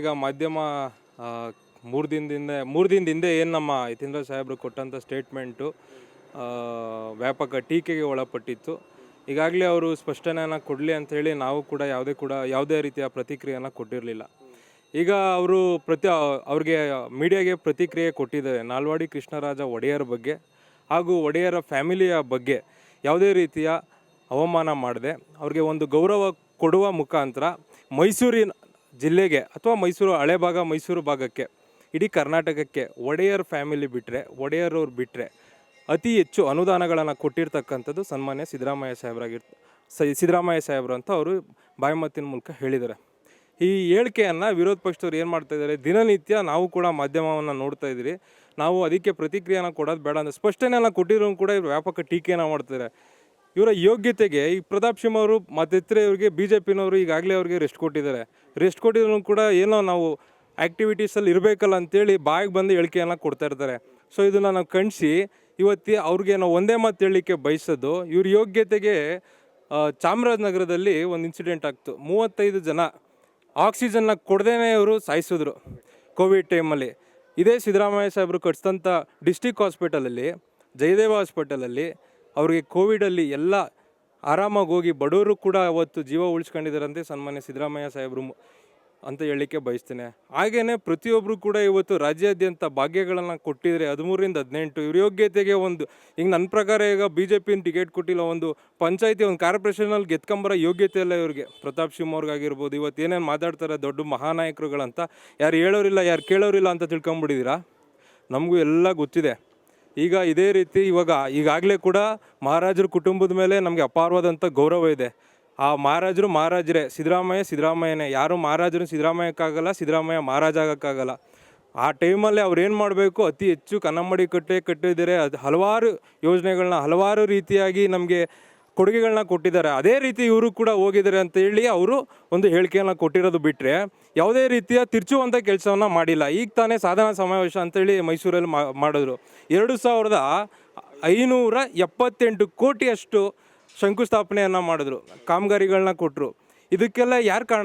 ಈಗ ಮಾಧ್ಯಮ ಮೂರು ದಿನದಿಂದ, ಮೂರು ದಿನದ ಹಿಂದೆ ಏನು ನಮ್ಮ ಯತೀಂದ್ರ ಸಾಹೇಬರು ಕೊಟ್ಟಂಥ ಸ್ಟೇಟ್ಮೆಂಟು ವ್ಯಾಪಕ ಟೀಕೆಗೆ ಒಳಪಟ್ಟಿತ್ತು. ಈಗಾಗಲೇ ಅವರು ಸ್ಪಷ್ಟನೆಯನ್ನು ಕೊಡಲಿ ಅಂಥೇಳಿ ನಾವು ಕೂಡ ಯಾವುದೇ ಕೂಡ, ಯಾವುದೇ ರೀತಿಯ ಪ್ರತಿಕ್ರಿಯೆಯನ್ನು ಕೊಟ್ಟಿರಲಿಲ್ಲ. ಈಗ ಅವರು ಪ್ರತಿ, ಅವ್ರಿಗೆ ಮೀಡಿಯಾಗೆ ಪ್ರತಿಕ್ರಿಯೆ ಕೊಟ್ಟಿದ್ದಾರೆ. ನಾಲ್ವಾಡಿ ಕೃಷ್ಣರಾಜ ಒಡೆಯರ ಬಗ್ಗೆ ಹಾಗೂ ಒಡೆಯರ ಫ್ಯಾಮಿಲಿಯ ಬಗ್ಗೆ ಯಾವುದೇ ರೀತಿಯ ಅವಮಾನ ಮಾಡದೆ. ಅವ್ರಿಗೆ ಒಂದು ಗೌರವ ಕೊಡುವ ಮುಖಾಂತರ ಮೈಸೂರಿನ ಜಿಲ್ಲೆಗೆ ಅಥವಾ ಮೈಸೂರು ಹಳೆ ಭಾಗ ಮೈಸೂರು ಭಾಗಕ್ಕೆ, ಇಡೀ ಕರ್ನಾಟಕಕ್ಕೆ ಒಡೆಯರ್ ಫ್ಯಾಮಿಲಿ ಬಿಟ್ಟರೆ ಒಡೆಯರವ್ರು ಬಿಟ್ಟರೆ ಅತಿ ಹೆಚ್ಚು ಅನುದಾನಗಳನ್ನು ಕೊಟ್ಟಿರ್ತಕ್ಕಂಥದ್ದು ಸನ್ಮಾನ್ಯ ಸಿದ್ದರಾಮಯ್ಯ ಸಾಹೇಬರಾಗಿರ್ ಸಿದ್ದರಾಮಯ್ಯ ಸಾಹೇಬರು ಅಂತ ಅವರು ಬಾಯ್ಮತ್ತಿನ ಮೂಲಕ ಹೇಳಿದ್ದಾರೆ. ಈ ಹೇಳಿಕೆಯನ್ನು ವಿರೋಧ ಪಕ್ಷದವ್ರು ಏನು ಮಾಡ್ತಾ ಇದ್ದಾರೆ, ದಿನನಿತ್ಯ ನಾವು ಕೂಡ ಮಾಧ್ಯಮವನ್ನು ನೋಡ್ತಾ ಇದ್ದೀರಿ. ನಾವು ಅದಕ್ಕೆ ಪ್ರತಿಕ್ರಿಯೆನ ಕೊಡೋದು ಬೇಡ ಅಂದರೆ ಸ್ಪಷ್ಟನೆಯನ್ನು ಕೊಟ್ಟಿರೋ ಕೂಡ ಇವರು ವ್ಯಾಪಕ ಟೀಕೆಯನ್ನು ಮಾಡ್ತಾರೆ ಇವರ ಯೋಗ್ಯತೆಗೆ ಈ ಪ್ರತಾಪ್ ಸಿಂಹ ಅವರು ಮತ್ತಿತರ ಇವರಿಗೆ ಬಿ ಜೆ ಪಿನವರು ಈಗಾಗಲೇ ಅವ್ರಿಗೆ ರೆಸ್ಟ್ ಕೊಟ್ಟಿದ್ದಾರೆ. ರೆಸ್ಟ್ ಕೊಟ್ಟಿದ್ರು ಕೂಡ ಏನೋ ನಾವು ಆ್ಯಕ್ಟಿವಿಟೀಸಲ್ಲಿ ಇರಬೇಕಲ್ಲ ಅಂತೇಳಿ ಬಾಯಿಗೆ ಬಂದು ಹೇಳಿಕೆಯನ್ನು ಕೊಡ್ತಾ ಇರ್ತಾರೆ. ಸೊ ಇದನ್ನು ನಾವು ಕಣಿಸಿ ಇವತ್ತಿ ಅವ್ರಿಗೆ ನಾವು ಒಂದೇ ಮಾತು ಹೇಳಲಿಕ್ಕೆ ಬಯಸೋದು, ಇವ್ರ ಯೋಗ್ಯತೆಗೆ ಚಾಮರಾಜನಗರದಲ್ಲಿ ಒಂದು ಇನ್ಸಿಡೆಂಟ್ ಆಗ್ತು. ಮೂವತ್ತೈದು ಜನ ಆಕ್ಸಿಜನ್ನ ಕೊಡದೇನೆ ಇವರು ಸಾಯಿಸಿದ್ರು ಕೋವಿಡ್ ಟೈಮಲ್ಲಿ ಇದೇ ಸಿದ್ದರಾಮಯ್ಯ ಸಾಹೇಬರು ಕಟ್ಸಿದಂಥ ಡಿಸ್ಟಿಕ್ ಹಾಸ್ಪಿಟಲಲ್ಲಿ ಜಯದೇವ ಹಾಸ್ಪಿಟಲಲ್ಲಿ ಅವ್ರಿಗೆ ಕೋವಿಡಲ್ಲಿ ಎಲ್ಲ ಆರಾಮಾಗಿ ಹೋಗಿ ಬಡವರು ಕೂಡ ಅವತ್ತು ಜೀವ ಉಳಿಸ್ಕೊಂಡಿದ್ದಾರಂತೆ ಸನ್ಮಾನ್ಯ ಸಿದ್ದರಾಮಯ್ಯ ಸಾಹೇಬರು ಅಂತ ಹೇಳಲಿಕ್ಕೆ ಬಯಸ್ತೇನೆ. ಹಾಗೇ ಪ್ರತಿಯೊಬ್ಬರು ಕೂಡ ಇವತ್ತು ರಾಜ್ಯಾದ್ಯಂತ ಭಾಗ್ಯಗಳನ್ನು ಕೊಟ್ಟಿದ್ರೆ ಹದಿಮೂರರಿಂದ ಹದಿನೆಂಟು ಇವ್ರ ಯೋಗ್ಯತೆಗೆ ಒಂದು, ಈಗ ನನ್ನ ಪ್ರಕಾರ ಈಗ ಬಿ ಜೆ ಪಿನ ಟಿಕೆಟ್ ಕೊಟ್ಟಿಲ್ಲ, ಒಂದು ಪಂಚಾಯತಿ, ಒಂದು ಕಾರ್ಪೊರೇಷನಲ್ಲಿ ಗೆದ್ಕೊಂಬರೋ ಯೋಗ್ಯತೆ ಇಲ್ಲ ಇವ್ರಿಗೆ. ಪ್ರತಾಪ್ ಸಿಂಹ ಅವ್ರಿಗಾಗಿರ್ಬೋದು, ಇವತ್ತು ಏನೇನು ಮಾತಾಡ್ತಾರೆ ದೊಡ್ಡ ಮಹಾನಾಯಕರುಗಳಂತ, ಯಾರು ಹೇಳೋರಿಲ್ಲ, ಯಾರು ಕೇಳೋರಿಲ್ಲ ಅಂತ ತಿಳ್ಕೊಂಬಿಟ್ಟಿದ್ದೀರಾ? ನಮಗೂ ಎಲ್ಲ ಗೊತ್ತಿದೆ. ಈಗ ಇದೇ ರೀತಿ ಇವಾಗ ಈಗಾಗಲೇ ಕೂಡ ಮಹಾರಾಜರ ಕುಟುಂಬದ ಮೇಲೆ ನಮಗೆ ಅಪಾರವಾದಂಥ ಗೌರವ ಇದೆ. ಆ ಮಹಾರಾಜರು ಮಹಾರಾಜರೇ, ಸಿದ್ದರಾಮಯ್ಯ ಸಿದ್ದರಾಮಯ್ಯನೇ. ಯಾರು ಮಹಾರಾಜರು ಸಿದ್ದರಾಮಯ್ಯಕ್ಕಾಗಲ್ಲ, ಸಿದ್ದರಾಮಯ್ಯ ಮಹಾರಾಜ ಆಗೋಕ್ಕಾಗಲ್ಲ. ಆ ಟೈಮಲ್ಲಿ ಅವ್ರು ಏನು ಮಾಡಬೇಕು? ಅತಿ ಹೆಚ್ಚು ಕನ್ನಂಬಡಿ ಕಟ್ಟೆ ಕಟ್ಟಿದರೆ ಅದು ಹಲವಾರು ಯೋಜನೆಗಳನ್ನ ಹಲವಾರು ರೀತಿಯಾಗಿ ನಮಗೆ ಕೊಡುಗೆಗಳನ್ನ ಕೊಟ್ಟಿದ್ದಾರೆ. ಅದೇ ರೀತಿ ಇವರು ಕೂಡ ಹೋಗಿದ್ದಾರೆ ಅಂತ ಹೇಳಿ ಅವರು ಒಂದು ಹೇಳಿಕೆಯನ್ನು ಕೊಟ್ಟಿರೋದು ಬಿಟ್ಟರೆ ಯಾವುದೇ ರೀತಿಯ ತಿರ್ಚುವಂಥ ಕೆಲಸವನ್ನು ಮಾಡಿಲ್ಲ. ಈಗ ತಾನೇ ಸಾಧನಾ ಸಮಾವೇಶ ಅಂತೇಳಿ ಮೈಸೂರಲ್ಲಿ ಮಾಡಿದ್ರು. ಎರಡು ಸಾವಿರದ ಐನೂರ ಎಪ್ಪತ್ತೆಂಟು ಕೋಟಿಯಷ್ಟು ಶಂಕುಸ್ಥಾಪನೆಯನ್ನು ಮಾಡಿದ್ರು. ಕಾಮಗಾರಿಗಳನ್ನ ಕೊಟ್ಟರು ಇದಕ್ಕೆಲ್ಲ ಯಾರು ಕಾರಣ